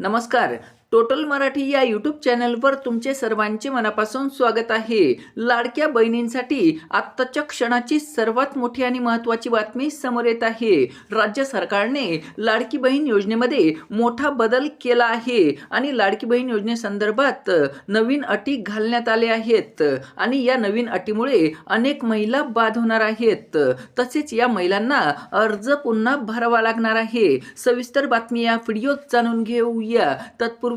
नमस्कार. टोटल मराठी या यूट्यूब चॅनलवर तुमचे सर्वांचे मनापासून स्वागत आहे. लाडक्या बहिणींसाठी आत्ताच्या क्षणाची सर्वात मोठी आणि महत्त्वाची बातमी समोर येत आहे. राज्य सरकारने लाडकी बहीण योजनेमध्ये मोठा बदल केला आहे आणि लाडकी बहीण योजनेसंदर्भात नवीन अटी घालण्यात आल्या आहेत आणि या नवीन अटीमुळे अनेक महिला बाद होणार आहेत. तसेच या महिलांना अर्ज पुन्हा भरावा लागणार आहे. सविस्तर बातमी या व्हिडिओत जाणून घेऊया. तत्पूर्वी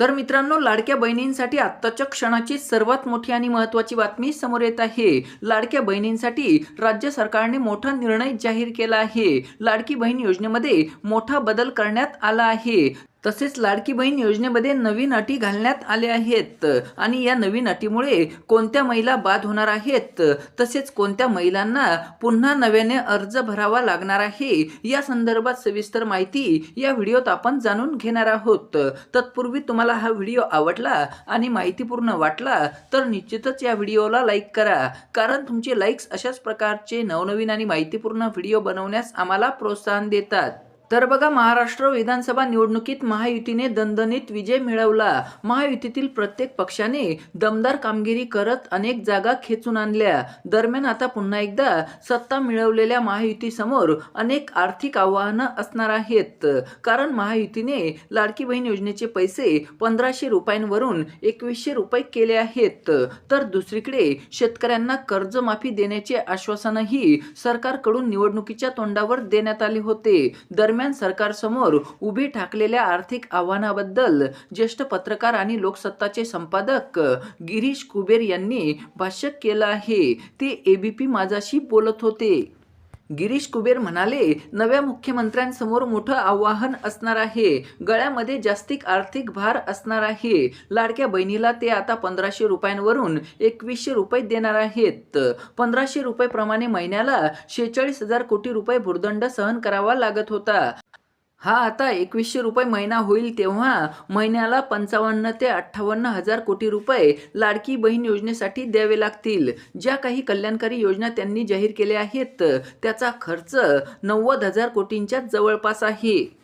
तर मित्रांनो लाडक्या बहिणींसाठी आत्ताच्या क्षणाची सर्वात मोठी आणि महत्त्वाची बातमी समोर येत आहे. लाडक्या बहिणींसाठी राज्य सरकारने मोठा निर्णय जाहीर केला आहे. लाडकी बहीण योजनेमध्ये मोठा बदल करण्यात आला आहे. तसेच लाडकी बहीण योजनेमध्ये नवीन अटी घालण्यात आल्या आहेत. आणि या नवीन अटीमुळे कोणत्या महिला बाद होणार आहेत? तसेच कोणत्या महिलांना पुन्हा नव्याने अर्ज भरावा लागणार आहे? या संदर्भात सविस्तर माहिती या व्हिडिओत आपण जाणून घेणार आहोत. तत्पूर्वी तुम्हाला हा व्हिडिओ आवडला आणि माहितीपूर्ण वाटला तर निश्चितच या व्हिडिओला लाईक करा. कारण तुमचे लाईक्स अशाच प्रकारचे नवनवीन आणि माहितीपूर्ण व्हिडिओ बनवण्यास आम्हाला प्रोत्साहन देतात. तर बघा महाराष्ट्र विधानसभा निवडणुकीत महायुतीने दणदणीत विजय मिळवला. महायुतीतील प्रत्येक पक्षाने दमदार कामगिरी करत अनेक जागा खेचून आणल्या. दरम्यान आता पुन्हा एकदा सत्ता मिळवलेल्या महायुतीसमोर अनेक आर्थिक आव्हानं असणार आहेत. कारण महायुतीने लाडकी बहीण योजनेचे पैसे पंधराशे रुपयांवरून एकवीसशे रुपये केले आहेत. तर दुसरीकडे शेतकऱ्यांना कर्जमाफी देण्याचे आश्वासनही सरकारकडून निवडणुकीच्या तोंडावर देण्यात आले होते. दरम्यान दरम्यान सरकारसमोर उभी ठाकलेल्या आर्थिक आव्हानाबद्दल ज्येष्ठ पत्रकार आणि लोकसत्ताचे संपादक गिरीश कुबेर यांनी भाष्य केलं आहे. ते एबीपी माझाशी बोलत होते. गिरीश कुबेर म्हणाले नव्या मुख्यमंत्र्यांसमोर मोठं आव्हान असणार आहे. गळ्यामध्ये जास्तिक आर्थिक भार असणार आहे. लाडक्या बहिणीला ते आता पंधराशे रुपयांवरून एकवीसशे रुपये देणार आहेत. पंधराशे रुपये प्रमाणे महिन्याला शेहेचाळीस हजार कोटी रुपये भूर्दंड सहन करावा लागत होता. हा आता एकवीसशे रुपये महिना होईल तेव्हा महिन्याला पंचावन्न ते अठ्ठावन्न हजार कोटी रुपये लाडकी बहीण योजनेसाठी द्यावे लागतील. ज्या काही कल्याणकारी योजना त्यांनी जाहीर केल्या आहेत त्याचा खर्च नव्वद हजार कोटींच्या जवळपास आहे.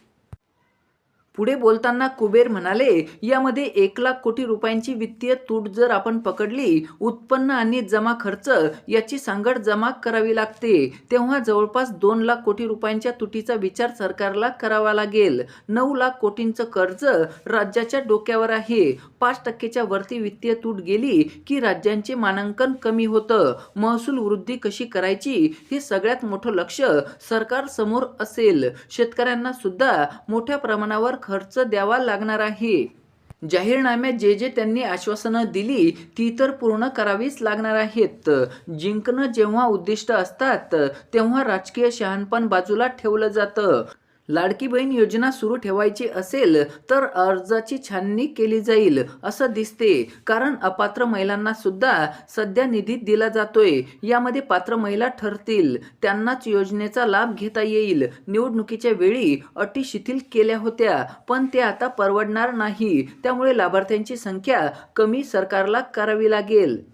पुढे बोलताना कुबेर म्हणाले यामध्ये एक लाख कोटी रुपयांची वित्तीय तूट जर आपण पकडली उत्पन्न आणि जमा खर्च याची सांगड जमा करावी लागते. तेव्हा जवळपास दोन लाख कोटी रुपयांच्या तुटीचा विचार सरकारला करावा लागेल. नऊ लाख कोटींचं कर्ज राज्याच्या डोक्यावर आहे. पाच टक्केच्या वरती वित्तीय तूट गेली की राज्यांचे मानांकन कमी होतं. महसूल वृद्धी कशी करायची हे सगळ्यात मोठं लक्ष सरकार समोर असेल. शेतकऱ्यांना सुद्धा मोठ्या प्रमाणावर खर्च द्यावा लागणार आहे. जाहीरनाम्यात जे जे त्यांनी आश्वासनं दिली ती तर पूर्ण करावीच लागणार आहेत. जिंकणं जेव्हा उद्दिष्ट असतात तेव्हा राजकीय शहाणपण बाजूला ठेवलं जातं. लाडकी बहीण योजना सुरू ठेवायची असेल तर अर्जाची छाननी केली जाईल असं दिसते. कारण अपात्र महिलांना सुद्धा सध्या निधी दिला जातोय. यामध्ये पात्र महिला ठरतील. त्यांनाच योजनेचा लाभ घेता येईल. निवडणुकीच्या वेळी अटी शिथिल केल्या होत्या पण ते आता परवडणार नाही. त्यामुळे लाभार्थ्यांची संख्या कमी सरकारला करावी लागेल.